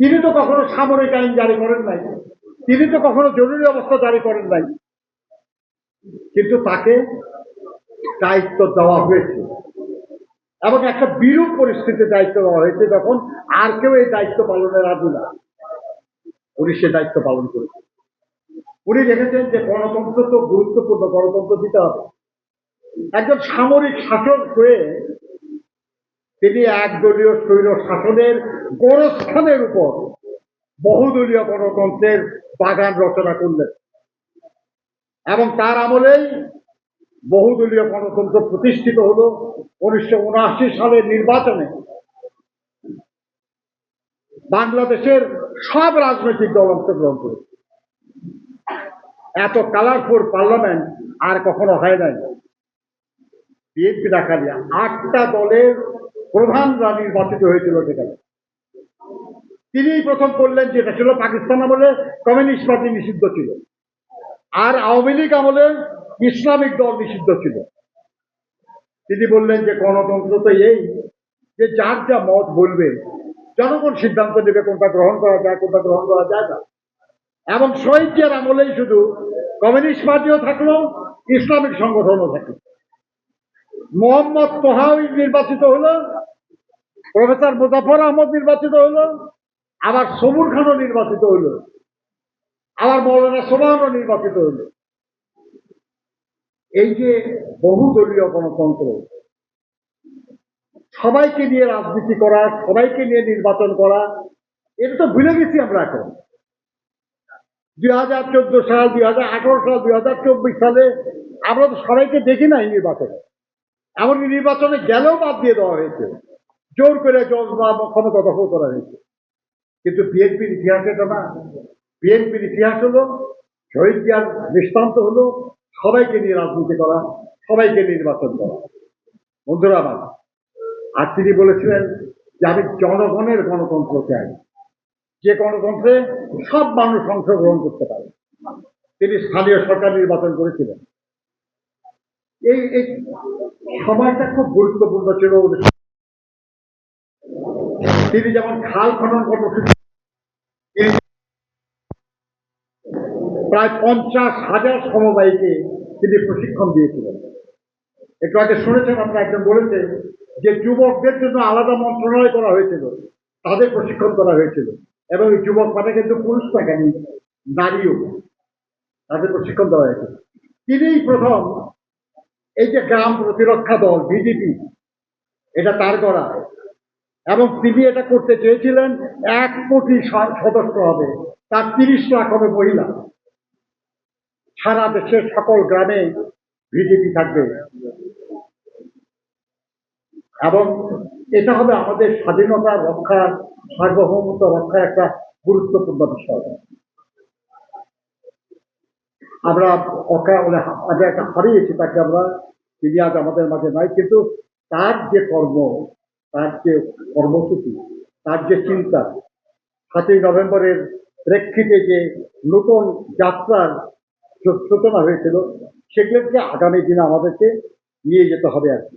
তিনি তো কখনো সামরিক আইন জারি করেন নাই। তিনি তো কখনো জরুরি অবস্থা জারি করেন নাই। কিন্তু তাকে দায়িত্ব দেওয়া হয়েছে। এবং একটা বিরূপ পরিস্থিতিতে দায়িত্ব দেওয়া হয়েছে যখন আর কেউ এই দায়িত্ব পালনের রাজি না। উনি সে দায়িত্ব পালন করেছেন। উনি দেখেছেন যে গণতন্ত্র তো গুরুত্বপূর্ণ, গণতন্ত্র দিতে হবে। একজন সামরিক শাসক হয়ে তিনি একদলীয় স্বৈর শাসনের গোরস্থানের উপর বহুদলীয় গণতন্ত্রের বাগান রচনা করলেন। এবং তার আমলেই বহুদলীয় গণতন্ত্র প্রতিষ্ঠিত হলো উনিশশো সালের নির্বাচনে। বাংলাদেশের সব রাজনৈতিক দল অংশগ্রহণ করেছে। এত কালারফুল পার্লামেন্ট আর কখনো হয় নাই। বিএনপি ডাকালি আটটা দলের প্রধানরা নির্বাচিত হয়েছিল সেখানে। তিনি প্রথম করলেন যেটা ছিল পাকিস্তান আমলে কমিউনিস্ট পার্টি নিষিদ্ধ ছিল। আর আওয়ামী লীগ আমলে ইসলামিক দল নিষিদ্ধ ছিল। তিনি বললেন যে গণতন্ত্র তো এই যে যার যা মত বলবে, জনগণ সিদ্ধান্ত নেবে কোনটা গ্রহণ করা যায়, কোনটা গ্রহণ করা যায় না। এবং শহীদের আমলেই শুধু কমিউনিস্ট পার্টিও থাকল, ইসলামিক সংগঠনও থাকল। মোহাম্মদ তোহাউই নির্বাচিত হলো, প্রফেসর মুজাফর আহমদ নির্বাচিত হলো আবার সবুর খানও নির্বাচিত হলো আবার মৌলানা সোমানও নির্বাচিত হলো এই যে বহুদলীয় গণতন্ত্র, সবাইকে নিয়ে রাজনীতি করা, সবাইকে নিয়ে নির্বাচন করা, এটা তো ভুলে গেছি আমরা এখন। দুই হাজার চোদ্দ সাল, দুই হাজার আঠারো সাল, দুই হাজার চব্বিশ সালে আমরা তো সবাইকে দেখি নাই নির্বাচনে। এমনকি নির্বাচনে গেলেও বাদ দিয়ে দেওয়া হয়েছে। জোর করে জজ বা ক্ষমতা দখল করা হয়েছে। কিন্তু বিএনপির ইতিহাস এটা না। বিএনপির ইতিহাস হলো শহীদ জিয়ার দৃষ্টান্ত হলো, সবাইকে নিয়ে রাজনীতি করা, সবাইকে নির্বাচন করা। বন্ধুরা আমার, আর তিনি বলেছিলেন যে আমি জনগণের গণতন্ত্র চাই। যে গণতন্ত্রে সব মানুষ অংশগ্রহণ করতে পারে। তিনি স্থানীয় সরকার নির্বাচন করেছিলেন। এই এই সময়টা খুব গুরুত্বপূর্ণ ছিল। তিনি যেমন খাল খনন প্রায় পঞ্চাশ হাজার সমবায়ীকে তিনি প্রশিক্ষণ দিয়েছিলেন। একটু আগে শুনেছেন, আপনারা একজন বলেছে যে যুবকদের জন্য আলাদা মন্ত্রণালয় করা হয়েছিল, তাদের প্রশিক্ষণ করা হয়েছিল এবং যুবক মানে কিন্তু পুরুষ থাকেনি নারীও। তাদের প্রশিক্ষণ দেওয়া হয়েছিল তিনিই প্রথম এই যে গ্রাম প্রতিরক্ষা দল, ভিডিপি, এটা তার করা। এবং তিনি এটা করতে চেয়েছিলেন, এক কোটি সদস্য হবে। তার তিরিশ লাখ হবে মহিলা। সারা দেশের সকল গ্রামে ভিডিপি থাকবে। এবং এটা হবে আমাদের স্বাধীনতা রক্ষা সার্বভৌমত্ব রক্ষার একটা গুরুত্বপূর্ণ বিষয়। আমরা আগে একটা হারিয়েছি তাকে আমরা, তিনি আজ আমাদের মাঝে নাই, কিন্তু তার যে কর্ম তার যে কর্মসূচি, তার যে চিন্তা, সাতই নভেম্বরের প্রেক্ষিতে যে নতুন যাত্রার সূচনা হয়েছিল, সেগুলোকে আগামী দিনে আমাদেরকে নিয়ে যেতে হবে আর কি।